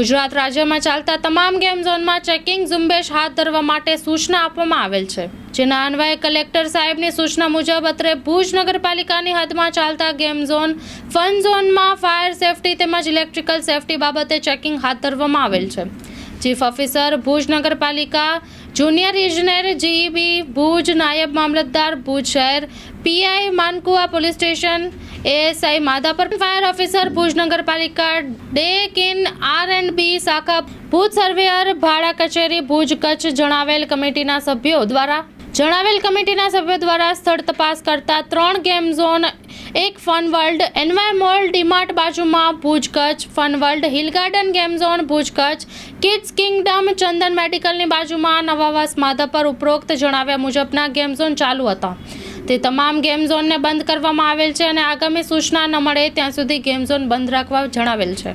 ગુજરાત રાજ્યમાં ચાલતા તમામ ગેમ ઝોનમાં ચેકિંગ ઝુંબેશ હાથ ધરવા માટે સૂચના આપવામાં આવેલ છે. જેના અન્વયે કલેક્ટર સાહેબની સૂચના મુજબ અત્રે ભુજ નગરપાલિકાની હદમાં ચાલતા ગેમ ઝોન, ફન ઝોનમાં ફાયર સેફટી તેમજ ઇલેક્ટ્રિકલ સેફટી બાબતે ચેકિંગ હાથ ધરવામાં આવેલ છે. ચીફ ઓફિસર ભુજ નગરપાલિકા જુનિયર ઇજનેર જીઈબી ભુજ નાયબ મામલતદાર ભુજ શહેર PI Mankuva police station ASI Madhapar fire officer Bhuj નગરપાલિકા ડે કિન આર એન્ડ બી શાખા ભુજ સર્વેયર ભાડા કચેરી ભુજ કચ્છ જણાવેલ કમિટીના સભ્યો દ્વારા જણાવેલ કમિટીના સભ્યો દ્વારા સ્થળ તપાસ કરતા ત્રણ ગેમ ઝોન એક fun world NY mall DMart બાજુમાં Bhuj Kutch fun world hill garden game zone Bhuj Kutch. Kids kingdom Chandan મેડિકલની બાજુમાં નવાવાસ માધાપર ઉપરોક્ત જણાવ્યા મુજબના ગેમ ઝોન ચાલુ હતા. તે તમામ ગેમ ઝોનને બંધ કરવામાં આવેલ છે અને આગામી સૂચના ન મળે ત્યાં સુધી ગેમ ઝોન બંધ રાખવા જણાવેલ છે.